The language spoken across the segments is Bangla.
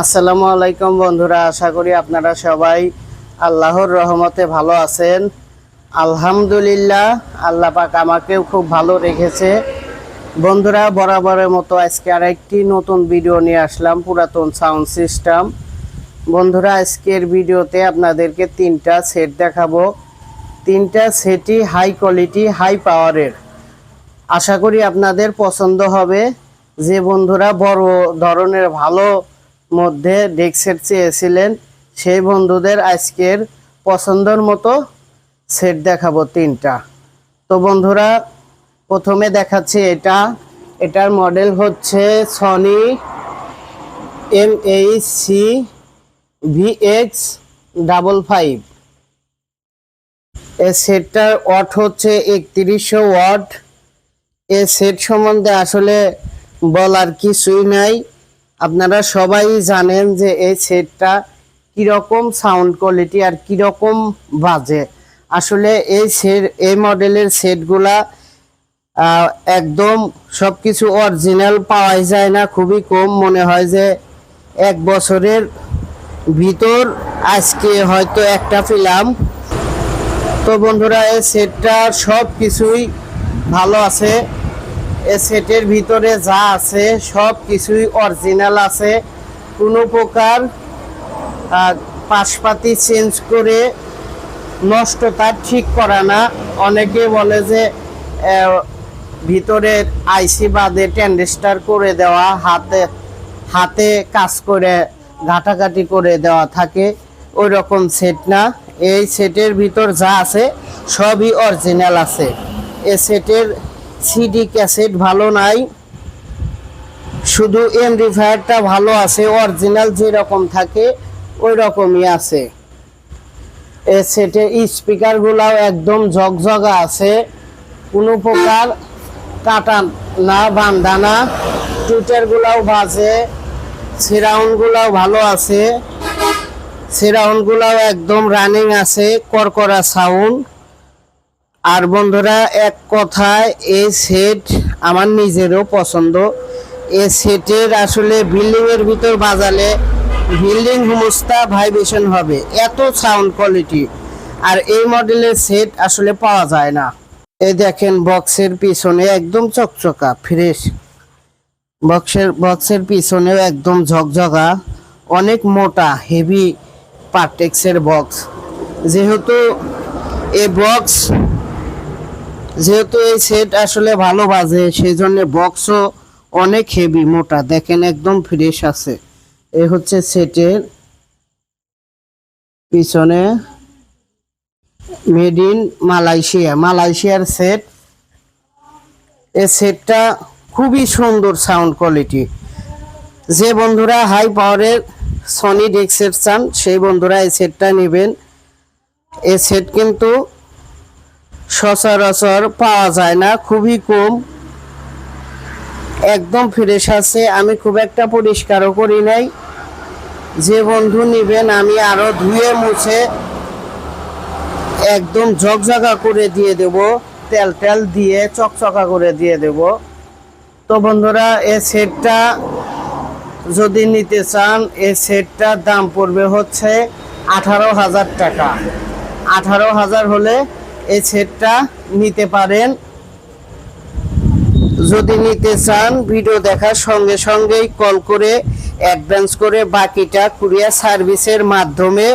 আসসালামু আলাইকুম বন্ধুরা, আশা করি আপনারা সবাই আল্লাহর রহমতে ভালো আছেন। আলহামদুলিল্লাহ, আল্লাহ পাক আমাকেও খুব ভালো রেখেছে। বন্ধুরা, বরাবরের মতো আজকে আরেকটি নতুন ভিডিও নিয়ে আসলাম, পুরাতন সাউন্ড সিস্টেম। বন্ধুরা, আজকের ভিডিওতে আপনাদেরকে তিনটা সেট দেখাবো। তিনটা সেটই হাই কোয়ালিটি হাই পাওয়ারের আশা করি আপনাদের পছন্দ হবে। যে বন্ধুরা বড় ধরনের ভালো মধ্যে ডেস্ক চেয়েছিলেন সেই বন্ধুদের আজকের পছন্দর মতো সেট দেখাবো তিনটা। তো বন্ধুরা, প্রথমে দেখাচ্ছি এটা। এটার মডেল হচ্ছে Sony M H C V X double five এই সেটটার ওয়াট হচ্ছে একত্রিশশো ওয়াট। এ সেট সম্বন্ধে আসলে বলার কিছুই নাই। আপনারা সবাই জানেন যে এই সেটটা কীরকম সাউন্ড কোয়ালিটি আর কীরকম বাজে। আসলে এই সেট এই মডেলের সেটগুলা একদম সব কিছু অরিজিনাল পাওয়াই যায় না। খুবই কম মনে হয় যে এক বছরের ভিতর আজকে হয়তো একটা পেলাম। তো বন্ধুরা, এই সেটটা সব কিছুই ভালো আছে। এই সেটের ভিতরে যা আছে সব কিছুই অরিজিনাল আছে। কোনো প্রকার পাশপাতি চেঞ্জ করে নষ্ট তার ঠিক করা না। অনেকে বলে যে আহ, ভিতরের আইসি বাদে ট্যান্ডেস্টার করে দেওয়া হাতে হাতে কাজ করে ঘাটাঘাটি করে দেওয়া থাকে। ওই রকম সেট না। এই সেটের ভিতর যা আছে সবই অরিজিনাল আছে। এ সেটের সিডি ক্যাসেট ভালো নাই। শুধু এমডিফায়ারটা ভালো আছে অরিজিনাল যেরকম থাকে ওই রকমই আছে। এ সেটের স্পিকারগুলাও একদম ঝকঝকা আছে। কোনো প্রকার কাটা না বান্ধা না। টুইটারগুলাও বাজে সিরাউন্ডগুলাও ভালো আছে। সিরাউন্ডগুলাও একদম রানিং আছে করকরা সাউন্ড আর বন্ধুরা, এক কথায় এই সেট আমার নিজেরও পছন্দ। এই সেটের আসলে বিল্ডিং এর ভিতর বাজালে বিল্ডিং হুমস্তা ভাইব্রেশন হবে, এত সাউন্ড কোয়ালিটি আর এই মডেলের সেট আসলে পাওয়া যায় না। এই দেখেন বক্সের পিছনে একদম চকচকা ফ্রেশ বক্সের বক্সের পিছনেও একদম ঝকঝকা, অনেক মোটা হেভি পার্টেক্সের বক্স যেহেতু এই বক্স যেহেতু এই সেট আসলে ভালো বাজে সেই জন্য বক্সও অনেক হেভি মোটা। দেখেন একদম ফ্রেশ আছে। এ হচ্ছে সেটের পিছনে মেড ইন মালয়েশিয়া। মালয়েশিয়ার সেট এই সেটটা খুবই সুন্দর সাউন্ড কোয়ালিটি যে বন্ধুরা হাই পাওয়ারের সনি ডেক্সের চান, সেই বন্ধুরা এই সেটটা নেবেন। এ সেট কিন্তু সচরাচর পাওয়া যায় না, খুবই কম। একদম ফ্রেশ আছে, আমি খুব একটা পরিষ্কারও করি নাই। যে বন্ধু নিবেন, আমি আরও ধুয়ে মুছে একদম ঝকঝকা করে দিয়ে দেব, তেল তেল দিয়ে চকচকা করে দিয়ে দেব। তো বন্ধুরা এই সেটটা যদি নিতে চান এই সেটটার দাম পড়বে হচ্ছে আঠারো হাজার টাকা। আঠারো হাজার হলে এই সেটটা নিতে পারেন। যদি নিতে চান, ভিডিও দেখার সঙ্গে সঙ্গেই কল করে, অ্যাডভান্স করে বাকিটা কুরিয়ার সার্ভিসের মাধ্যমে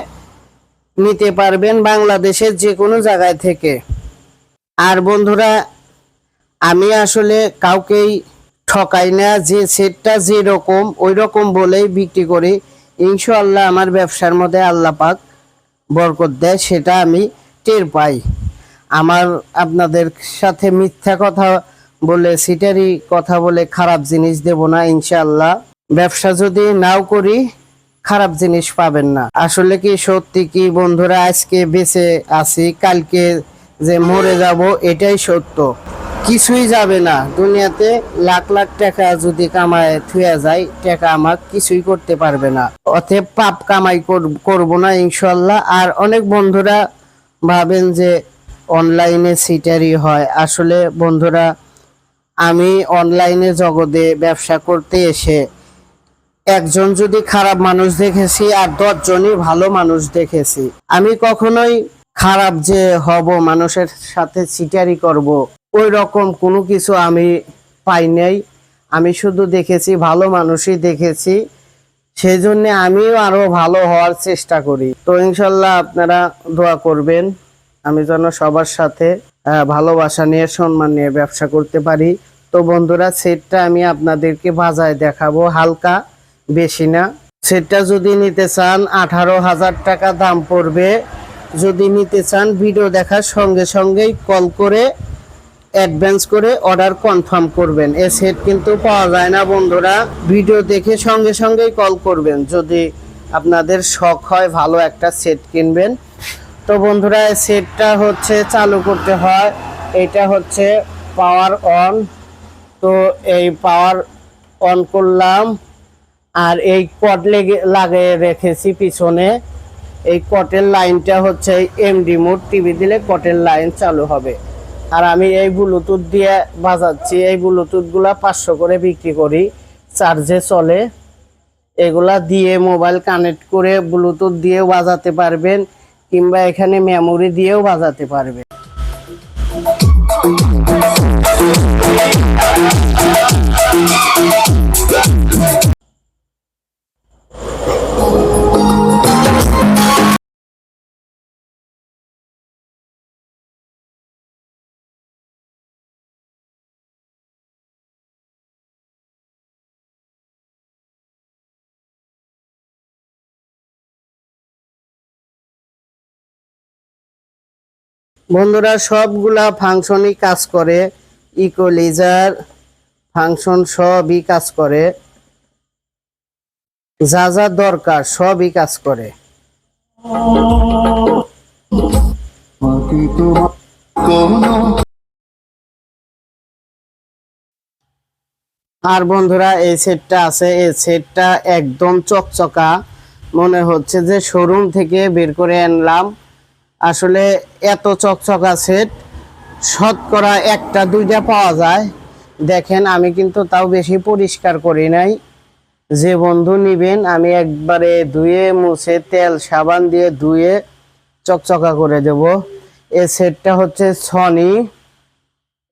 নিতে পারবেন বাংলাদেশের যে কোনো জায়গায় থেকে। আর বন্ধুরা, আমি আসলে কাউকেই ঠকাই না, যে সেটটা যেরকম ওই রকম বলেই বিক্রি করি। ইনশাআল্লাহ আমার ব্যবসার মধ্যে আল্লাহ পাক বরকত দেয়, সেটা আমি টের পাই। আমার আপনাদের সাথে মিথ্যা কথা বলে, সিটারি কথা বলে খারাপ জিনিস দেব না, ইনশাআল্লাহ। ব্যবসা যদি নাও করি, খারাপ জিনিস পাবেন না। আসলে কি সত্যি কি, বন্ধুরা, আজকে বেঁচে আছি, কালকে যে মরে যাব, এটাই সত্য। কিছুই যাবে না। দুনিয়াতে লাখ লাখ টাকা যদি কামায়, থুয়া যায়, টাকা আমার কিছুই করতে পারবে না। অতএব পাপ কামাই কর- করব না ইনশাল্লাহ আর অনেক বন্ধুরা ভাবেন যে অনলাইনে সিটারি হয়। আসলে বন্ধুরা, আমি অনলাইনে জগতে ব্যবসা করতে এসে একজন যদি খারাপ মানুষ দেখেছি আর দশজনই ভালো মানুষ দেখেছি, আমি কখনোই খারাপ যে হব, মানুষের সাথে চিটারি করব ওই রকম কোনো কিছু আমি পাই নাই। আমি শুধু দেখেছি, ভালো মানুষই দেখেছি সেই জন্য আমিও আরও ভালো হওয়ার চেষ্টা করি। তো ইনশাল্লাহ আপনারা দোয়া করবেন। আমি যেন সবার সাথে ভালোবাসা নিয়ে, সম্মান নিয়ে ব্যবসা করতে পারি। তো বন্ধুরা, সেটটা আমি আপনাদেরকে বাজায় দেখাবো। হালকা, বেশি না। সেটটা যদি নিতে চান, আঠারো হাজার টাকা দাম পড়বে। যদি নিতে চান, ভিডিও দেখার সঙ্গে সঙ্গেই কল করে, অ্যাডভান্স করে অর্ডার কনফার্ম করবেন। এ সেট কিন্তু পাওয়া যায় না, বন্ধুরা। ভিডিও দেখে সঙ্গে সঙ্গেই কল করবেন। যদি আপনাদের শখ হয়, ভালো একটা সেট কিনবেন। তো বন্ধুরা সেটটা হচ্ছে চালু করতে হয়। এটা হচ্ছে পাওয়ার অন তো এই পাওয়ার অন করলাম। আর এই কট লেগে লাগিয়ে রেখেছি পিছনে। এই কটের লাইনটা হচ্ছে এমডি মোড টিভি দিলে কটের লাইন চালু হবে। আর আমি এই ব্লুটুথ দিয়ে বাজাচ্ছি। এই ব্লুটুথগুলা পাঁচশো করে বিক্রি করি। চার্জে চলে। এগুলা দিয়ে মোবাইল কানেক্ট করে ব্লুটুথ দিয়েও বাজাতে পারবেন। কিংবা এখানে মেমোরি দিয়েও বাজাতে পারবেন বন্ধুরা, সবগুলা ফাংশনই কাজ করে। ইকোলিজার ফাংশন সবই কাজ করে। যা যা দরকার সবই কাজ করে। আর বন্ধুরা, এই সেটটা আছে। এই সেটটা একদম চকচকা। মনে হচ্ছে যে শোরুম থেকে বের করে আনলাম। আসলে এত চকচকা সেট শতকরা একটা, দুইটা পাওয়া যায়। দেখেন, আমি কিন্তু তাও বেশি পরিষ্কার করি নাই। যে বন্ধু নিবেন, আমি একবারে ধুয়ে, মুছে, তেল, সাবান দিয়ে ধুয়ে, চকচকা করে দেব। এই সেটটা হচ্ছে সনি।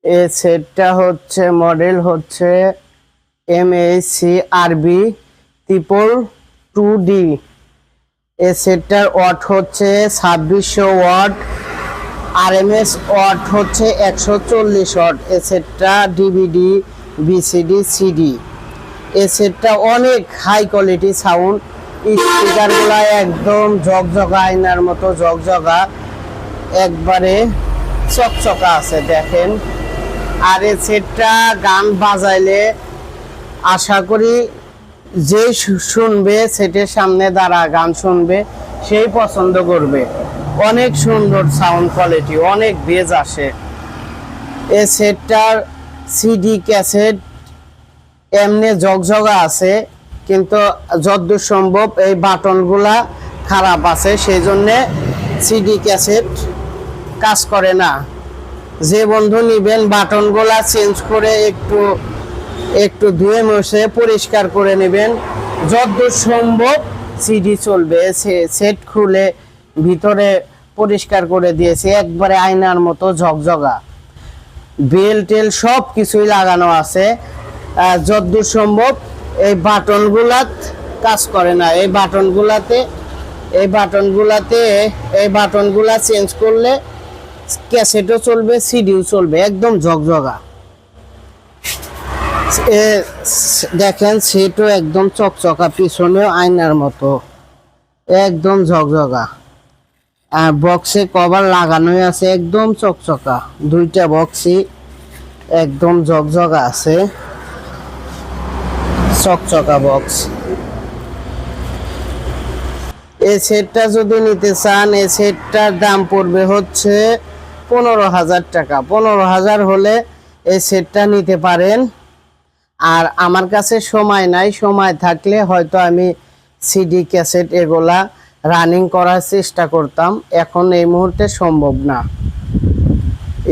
এই সেটটা হচ্ছে মডেল হচ্ছে M C R B triple two D A সেটটার watt হচ্ছে ছাব্বিশশো watt R M S watt হচ্ছে একশো চল্লিশ ওয়াট, এ সেটটা ডিভিডি, বিসিডি, সিডি। এ সেটটা অনেক হাই কোয়ালিটি সাউন্ড, স্পিকারগুলো একদম ঝকঝকা আয়নার মতো ঝকঝকা, একবারে চকচকা আছে, দেখেন। আর এই সেটটা গান বাজাইলে আশা করি যে শুনবে সেটের সামনে দাঁড়া, গান শুনবে, সেই পছন্দ করবে। অনেক সুন্দর সাউন্ড কোয়ালিটি অনেক বেজ আসে। এ সেটটার সিডি ক্যাসেট এমনি জগজগা আছে, কিন্তু যতদূর সম্ভব এই বাটনগুলা খারাপ আছে সেই জন্যে সিডি ক্যাসেট কাজ করে না। যে বন্ধু নিবেন, বাটনগুলা চেঞ্জ করে একটু একটু ধুয়ে মুছে পরিষ্কার করে নেবেন। যতদূর সম্ভব সিডি চলবে, সে সেট খুলে ভিতরে পরিষ্কার করে দিয়েছে, একবারে আয়নার মতো ঝকঝকা। বেল টেল সব কিছুই লাগানো আছে। যতদূর সম্ভব এই বাটনগুলাত কাজ করে না। এই বাটনগুলাতে এই বাটনগুলাতে, এই বাটনগুলা চেঞ্জ করলে ক্যাসেটও চলবে, সিডিও চলবে, একদম ঝকঝকা। এ দেখেন সেটও একদম চকচকা, পিছনেও আয়নার মতো। একদম ঝকঝকা। আর বক্সে কভার লাগানোই আছে, একদম চকচকা। দুইটা বক্সই একদম ঝকঝকা আছে। চকচকা বক্স এই সেটটা যদি নিতে চান এই সেটটার দাম পড়বে হচ্ছে পনেরো হাজার টাকা। পনেরো হাজার হলে এই সেটটা নিতে পারেন। আর আমার কাছে সময় নাই, সময় থাকলে হয়তো আমি সিডি ক্যাসেট এগুলা রানিং করার চেষ্টা করতাম। এখন এই মুহূর্তে সম্ভব না।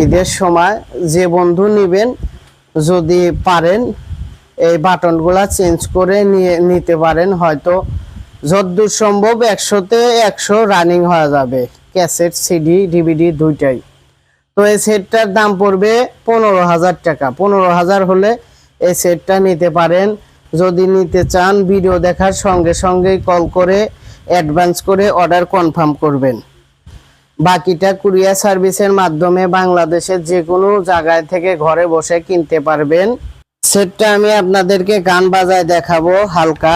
ঈদের সময় যে বন্ধু নেবেন, যদি পারেন, এই বাটনগুলা চেঞ্জ করে নিয়ে নিতে পারেন, হয়তো যদ্দূর সম্ভব একশোতে একশো রানিং হয়ে যাবে। ক্যাসেট সিডি ডিভিডি দুইটাই। তো এই সেটটার দাম পড়বে পনেরো হাজার টাকা। পনেরো হাজার হলে এই সেটটা নিতে পারেন। যদি নিতে চান ভিডিও দেখার সঙ্গে সঙ্গেই কল করে অ্যাডভান্স করে অর্ডার কনফার্ম করবেন। বাকিটা কুরিয়ার সার্ভিসের মাধ্যমে বাংলাদেশের যে কোনো জায়গায় থেকে ঘরে বসে কিনতে পারবেন। সেটটা আমি আপনাদেরকে গান বাজায় দেখাবো হালকা।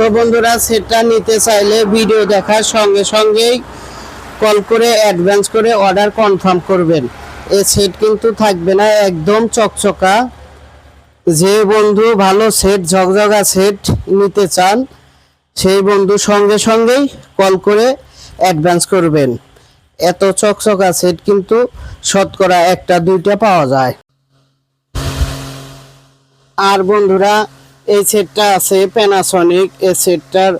তো বন্ধুরা সেটটা নিতে চাইলে ভিডিও দেখার সঙ্গে সঙ্গেই কল করে অ্যাডভান্স করে অর্ডার কনফার্ম করবেন। এই সেট কিন্তু থাকবে না, একদম চকচকা। যে বন্ধু ভালো সেট, ঝকঝকা সেট নিতে চান, সেই বন্ধু সঙ্গে সঙ্গেই কল করে অ্যাডভান্স করবেন। এত চকচকা সেট কিন্তু শতকরা একটা দুইটা পাওয়া যায়। আর বন্ধুরা এই সেটটা আছে প্যানাসনিক এই সেটটার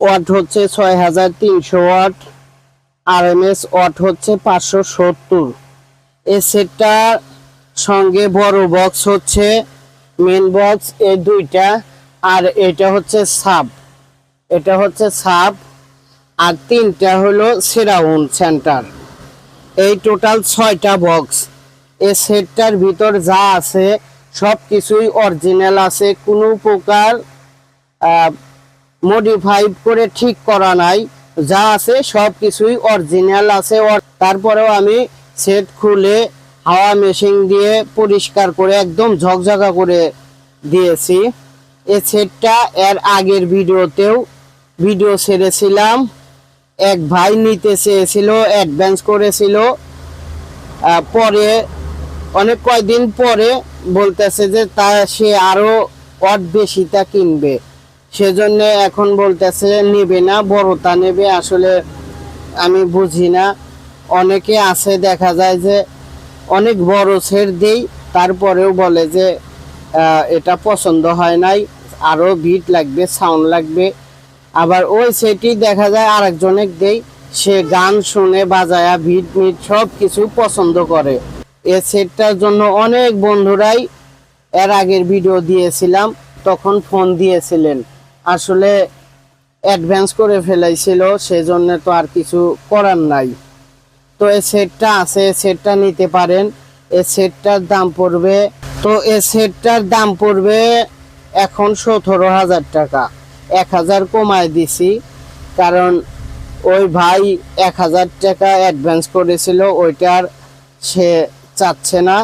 ওয়াট হচ্ছে ছয় হাজার তিনশো watt R M S watt হচ্ছে পাঁচশো সত্তর। এই সেটটার সঙ্গে বড় বক্স হচ্ছে মেন বক্স এই দুইটা, আর এটা হচ্ছে সাব এটা হচ্ছে সাব আর তিনটা হলো সেরাউন্ড সেন্টার এই টোটাল ছয়টা বক্স এই সেটটার ভিতর যা আছে সব কিছুই অরিজিনাল আছে, কোনো প্রকার মডিফাই করে ঠিক করা নাই। যা আছে সব কিছুই অরিজিনাল আছে তারপরেও আমি সেট খুলে হাওয়া মেশিন দিয়ে পরিষ্কার করে একদম ঝকঝকা করে দিয়েছি। এই সেটটা এর আগের ভিডিওতেও ভিডিও ছেড়েছিলাম। এক ভাই নিতে চেয়েছিল অ্যাডভান্স করেছিল। পরে অনেক কয়দিন পরে বলতেছে যে তা সে আরও অট বেশি তা কিনবে। সেজন্য এখন বলতেছে নেবে না বড়টা নেবে। আসলে আমি বুঝি না। অনেকে আছে, দেখা যায় যে অনেক বড় সেট দেই, তারপরেও বলে যে এটা পছন্দ হয় নাই। আরও বিট লাগবে সাউন্ড লাগবে। আবার ওই সেটি দেখা যায় আরেকজনের দেই, সে গান শুনে বাজায়া ভিট মিট সব কিছু পছন্দ করে। এ সেটটার জন্য অনেক বন্ধুরাই এর আগের ভিডিও দিয়েছিলাম, তখন ফোন দিয়েছিলেন। আসলে অ্যাডভান্স করে ফেলাইছিল, সেজন্য তো আর কিছু করার নাই। তো এই সেটটা আছে সেটটা নিতে পারেন। এই সেটটার দাম পড়বে, তো এই সেটটার দাম পড়বে এখন সতেরো হাজার টাকা। এক হাজার কমায় দিছি, কারণ ওই ভাই এক হাজার টাকা অ্যাডভান্স করেছিল, ওইটার সে চাচ্ছে না,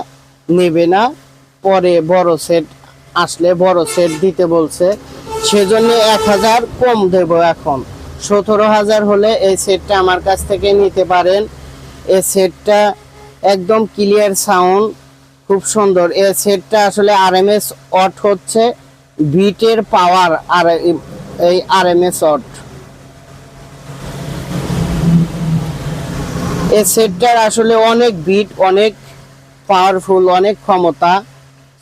নেবে না। পরে বড় সেট আসলে বড় সেট দিতে বলছে। সেজন্য এক হাজার কম দেব এখন। সতেরো হাজার হলে এই সেটটা আমার কাছ থেকে নিতে পারেন। এই সেটটা একদম ক্লিয়ার সাউন্ড খুব সুন্দর। এই সেটটা আসলে আর এম এস অট হচ্ছে বিটের পাওয়ার আর এই আর এম এস অট এই সেটটার আসলে অনেক বিট অনেক পাওয়ারফুল, অনেক ক্ষমতা,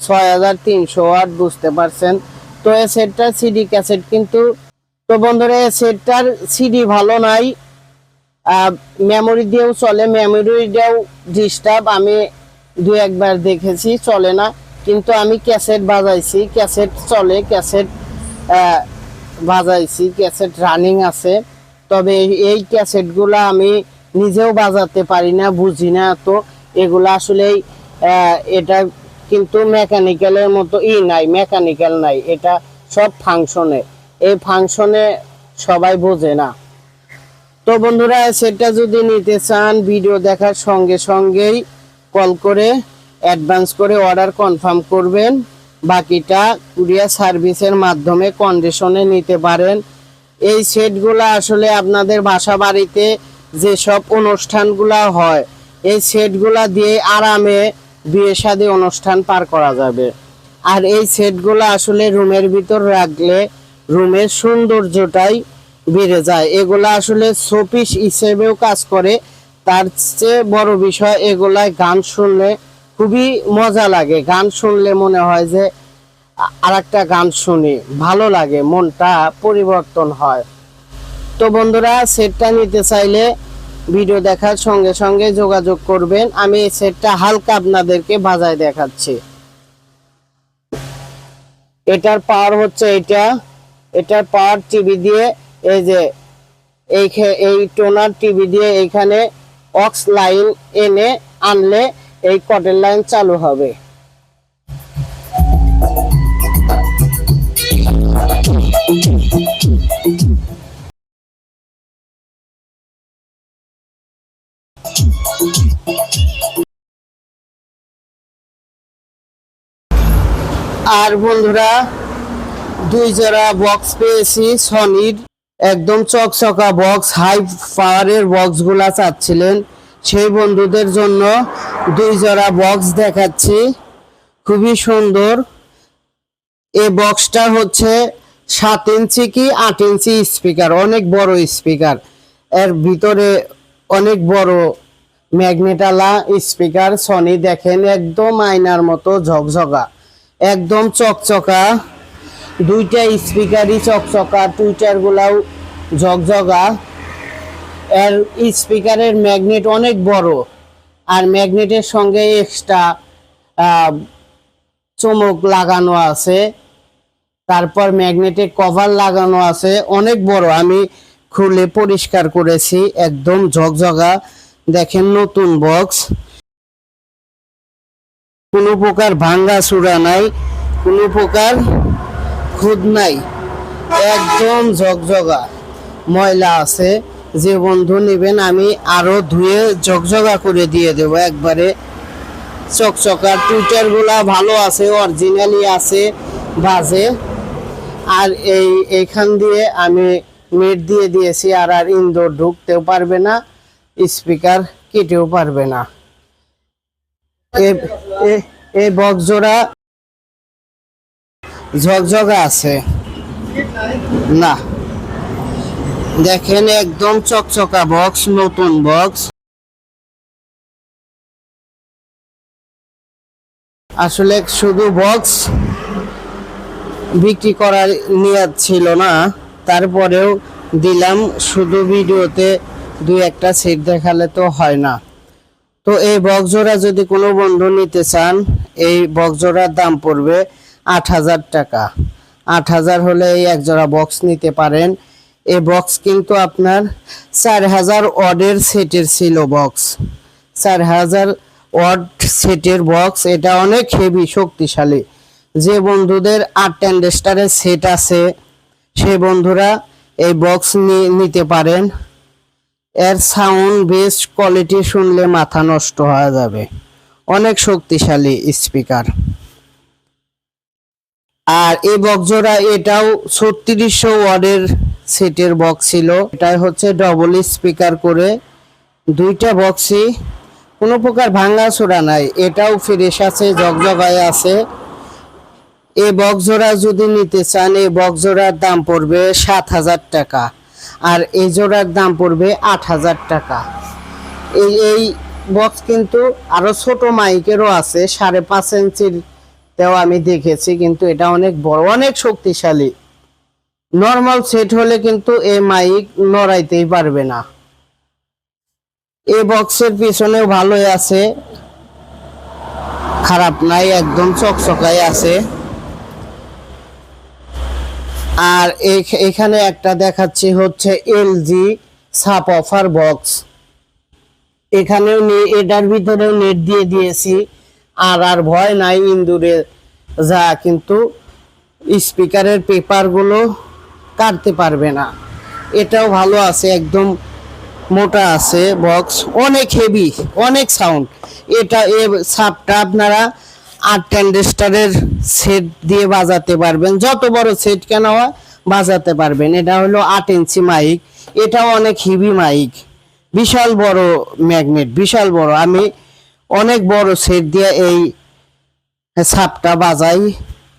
ছয় হাজার তিনশো ওয়াট, বুঝতে পারছেন? তো এই সেটটার সিডি ক্যাসেট কিন্তু, তো বন্ধুরা, এই সেটটার সিডি ভালো নাই। মেমোরি দিয়েও চলে মেমোরি দিয়েও ডিস্টার্ব আমি দু একবার দেখেছি, চলে না। কিন্তু আমি ক্যাসেট বাজাইছি ক্যাসেট চলে ক্যাসেট বাজাইছি ক্যাসেট রানিং আছে। তবে এই ক্যাসেটগুলো আমি নিজেও বাজাতে পারি না, বুঝি না তো। এগুলো আসলে এটা কিন্তু মেকানিক্যালের মতো ই নাই, মেকানিক্যাল নাই, এটা সব ফাংশনে। এই ফাংশনে সবাই বোঝে না। তো বন্ধুরা, সেটা যদি নিতে চান, ভিডিও দেখার সঙ্গে সঙ্গেই কল করে, অ্যাডভান্স করে অর্ডার কনফার্ম করবেন। বাকিটা কুরিয়ার সার্ভিসের মাধ্যমে কন্ডিশনে নিতে পারেন। এই সেটগুলো আসলে আপনাদের বাসা বাড়িতে যেসব অনুষ্ঠানগুলো হয় এই সেটগুলা দিয়ে আরামে বিয়ে শাদী অনুষ্ঠান পার করা যাবে। আর এই সেটগুলো আসলে রুমের ভিতর রাখলে রুমের সৌন্দর্যটাই বেড়ে যায়। এগুলা আসলে শোপিস হিসেবেও কাজ করে। তার চেয়ে বড় বিষয়, এগুলায় গান শুনলে খুবই মজা লাগে। গান শুনলে মনে হয় যে আর একটা গান শুনি, ভালো লাগে, মনটা পরিবর্তন হয়। তো বন্ধুরা, সেটটা নিতে চাইলে ভিডিও দেখার সঙ্গে সঙ্গে যোগাযোগ করবেন। আমি এই সেটটা হালকা আপনাদেরকে বাজায় দেখাচ্ছি। এটার পাওয়ার হচ্ছে এটা এটার পাওয়ার টিভি দিয়ে এই যে এই এই টোনার টিভি দিয়ে এইখানে অক্স লাইন এনে আনলে এই কটের লাইন চালু হবে। আর বন্ধুরা, দুই জোড়া বক্স পেয়েছি সনির। একদম চকচকা বক্স হাই পাওয়ারের বক্সগুলা চাচ্ছিলেন। সেই বন্ধুদের জন্য দুই জোড়া বক্স দেখাচ্ছি। খুবই সুন্দর। এই বক্সটা হচ্ছে সাত ইঞ্চি কি আট ইঞ্চি স্পিকার অনেক বড় স্পিকার এর ভিতরে অনেক বড় ম্যাগনেটালা স্পিকার সনি দেখেন, একদম আয়নার মতো ঝকঝকা। একদম চকচকা। দুইটা স্পিকারই চকচকা টুইটার গুলাও ঝকঝকা। এর স্পিকারের ম্যাগনেট অনেক বড়, আর ম্যাগনেটের সঙ্গে এক্সট্রা চমক লাগানো আছে। তারপর ম্যাগনেটের কভার লাগানো আছে, অনেক বড়। আমি খুলে পরিষ্কার করেছি, একদম ঝকঝকা। দেখেন নতুন বক্স। কোনো প্রকার ভাঙ্গা চূড়া নাই, কোনো প্রকার খুদ নাই। একদম ঝকঝকা ময়লা আছে। যে বন্ধু নেবেন, আমি আরও ধুয়ে ঝকঝকা করে দিয়ে দেবো একবারে। চকচকার টুইটারগুলা ভালো আছে অরিজিনালি আছে, বাজে। আর এই এইখান দিয়ে আমি নেট দিয়ে দিয়েছি, আর আর ইনডোর ঢুকতেও পারবে না স্পিকার কেটেও পারবে না। এই বক্স জোড়া ঝকঝকা আছে। না। দেখেন, একদম চকচকা বক্স নতুন বক্স আসলে শুধু বক্স বিক্রি করার নিয়াত ছিল না, তারপরেও দিলাম। শুধু ভিডিওতে দুই একটা সেট দেখালে তো হয় না। তো এই বক্স জোড়া যদি কোনো বন্ধু নিতে চান, এই বক্স জোড়ার দাম পড়বে আট হাজার টাকা। আট হাজার হলে এই এক জোড়া বক্স নিতে পারেন। এই বক্স কিন্তু আপনার চার হাজার অডের সেটের ছিল বক্স। চার হাজার ওয়াট সেটের বক্স, এটা অনেক হেভি শক্তিশালী। যে বন্ধুদের আট টেন্ডেস্টারের সেট আছে সেই বন্ধুরা এই বক্স নিতে পারেন। এর সাউন্ড বেস কোয়ালিটি শুনলে মাথা নষ্ট হয়ে যাবে। অনেক শক্তিশালী স্পিকার আর এই বক্সজোড়া এটাও ছত্রিশশো ওয়ার্ডের সেটের বক্স ছিল। এটাই হচ্ছে ডবল স্পিকার করে দুইটা বক্সই কোনো প্রকার ভাঙা চোরা নাই। এটাও ফ্রেশ আছে, জগজগায় আছে। এই বক্স জোড়া যদি নিতে চান, এই বক্স জোড়ার দাম পড়বে সাত হাজার টাকা। আর এই জোড়ার দাম পড়বে আট হাজার টাকা। এই এই বক্স কিন্তু আরও ছোট মাইকেরও আছে, সাড়ে পাঁচ ইঞ্চির তেও আমি দেখেছি, কিন্তু এটা অনেক বড়, অনেক শক্তিশালী। নর্মাল সেট হলে কিন্তু এই মাইক নড়াইতেই পারবে না। এই বক্সের পিছনেও ভালোই আছে, খারাপ নাই, একদম চকচকাই আছে। আর এখানে একটা দেখাচ্ছি হচ্ছে এলজি সাপ অফার বক্স। এখানেও এটার ভিতরেও নেট দিয়ে দিয়েছি। আর আর ভয় নাই ইন্দুরে যা, কিন্তু স্পিকারের পেপারগুলো কাটতে পারবে না। এটাও ভালো আছে, একদম মোটা আছে বক্স। অনেক হেভি, অনেক সাউন্ড। এটা, এ সাপটা আপনারা আট টেন্ডেস্টারের সেট দিয়ে বাজাতে পারবেন। যত বড় সেট কেন হয়, বাজাতে পারবেন। এটা হলো আট ইঞ্চি মাইক এটাও অনেক হেভি মাইক বিশাল বড় ম্যাগনেট বিশাল বড়। আমি অনেক বড় সেট দিয়ে এই সাপটা বাজাই।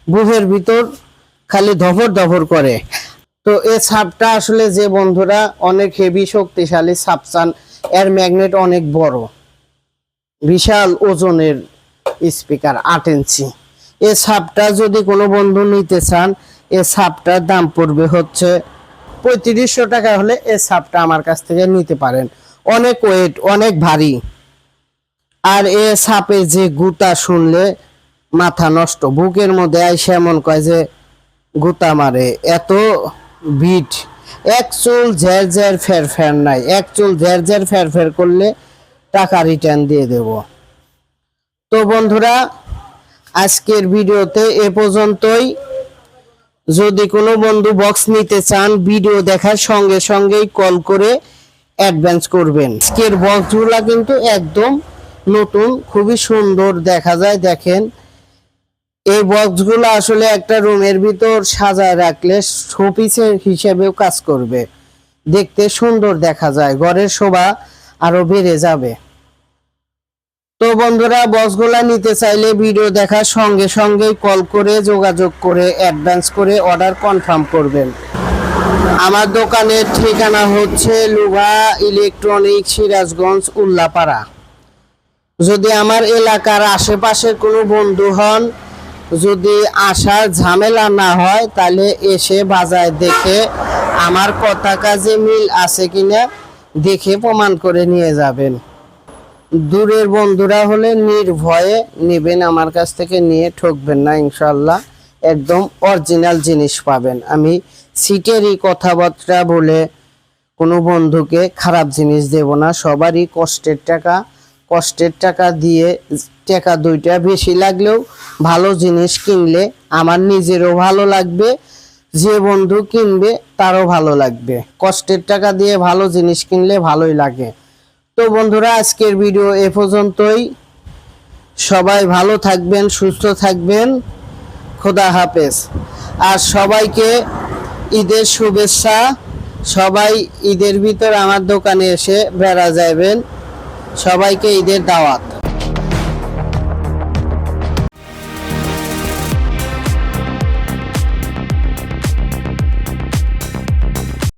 বুহের ভিতর খালি ধফর ধফর করে। তো এই সাপটা আসলে যে বন্ধুরা অনেক হেভি শক্তিশালী সাপ চান, এর ম্যাগনেট অনেক বড়। বিশাল ওজনের স্পিকার আট ইঞ্চি। এ সাপটা যদি কোনো বন্ধু নিতে চান, এ সাপটার দাম পড়বে হচ্ছে পঁয়ত্রিশশো টাকা হলে এ সাপটা আমার কাছ থেকে নিতে পারেন। অনেক ওয়েট অনেক ভারী। আর এ সাপের যে গুতা শুনলে মাথা নষ্ট, বুকের মধ্যে আইসে এমন কয় যে গুতা মারে, এত বিট এক চুল ঝের ঝের ফের ফের নাই, এক চুল ঝের ঝের ফের ফের করলে টাকা রিটার্ন দিয়ে দেব। তো বন্ধুরা, আজকের ভিডিওতে এ পর্যন্তই। যদি কোনো বন্ধু বক্স নিতে চান ভিডিও দেখার সঙ্গে সঙ্গেই কল করে অ্যাডভান্স করবেন। আজকের বক্সগুলা কিন্তু একদম নতুন, খুবই সুন্দর দেখা যায়, দেখেন। এই বক্সগুলো আসলে একটা রুমের ভিতর সাজায় রাখলে শোপিসের হিসেবেও কাজ করবে। দেখতে সুন্দর দেখা যায়, ঘরের শোভা আরও বেড়ে যাবে। তো বন্ধুরা, বক্সগুলা নিতে চাইলে ভিডিও দেখার সঙ্গে সঙ্গেই কল করে যোগাযোগ করে অ্যাডভান্স করে অর্ডার কনফার্ম করবেন। আমার দোকানের ঠিকানা হচ্ছে লুভা ইলেকট্রনিক সিরাজগঞ্জ, উল্লাপাড়া। যদি আমার এলাকার আশেপাশে কোনো বন্ধু হন, যদি আসার ঝামেলা না হয়, তাহলে এসে বাজার দেখে আমার কথা কাজে মিল আছে কিনা দেখে প্রমাণ করে নিয়ে যাবেন। দূরের বন্ধুরা হলে নির্ভয়ে নেবেন, আমার কাছ থেকে নিয়ে ঠকবেন না ইনশাল্লাহ একদম অরিজিনাল জিনিস পাবেন। আমি সিটেরই কথাবার্তা বলে কোনো বন্ধুকে খারাপ জিনিস দেব না। সবারই কষ্টের টাকা কষ্টের টাকা দিয়ে টাকা দুইটা বেশি লাগলেও ভালো জিনিস কিনলে আমার নিজেরও ভালো লাগবে, যে বন্ধু কিনবে তারও ভালো লাগবে। কষ্টের টাকা দিয়ে ভালো জিনিস কিনলে ভালোই লাগে। তো বন্ধুরা, আজকের ভিডিও এ পর্যন্তই। সবাই ভালো থাকবেন, সুস্থ থাকবেন। খোদা হাফেজ। আর সবাইকে ঈদের শুভেচ্ছা। সবাই ঈদের ভিতর আমার দোকানে এসে বেড়া যাবেন সবাইকে ঈদের দাওয়াত।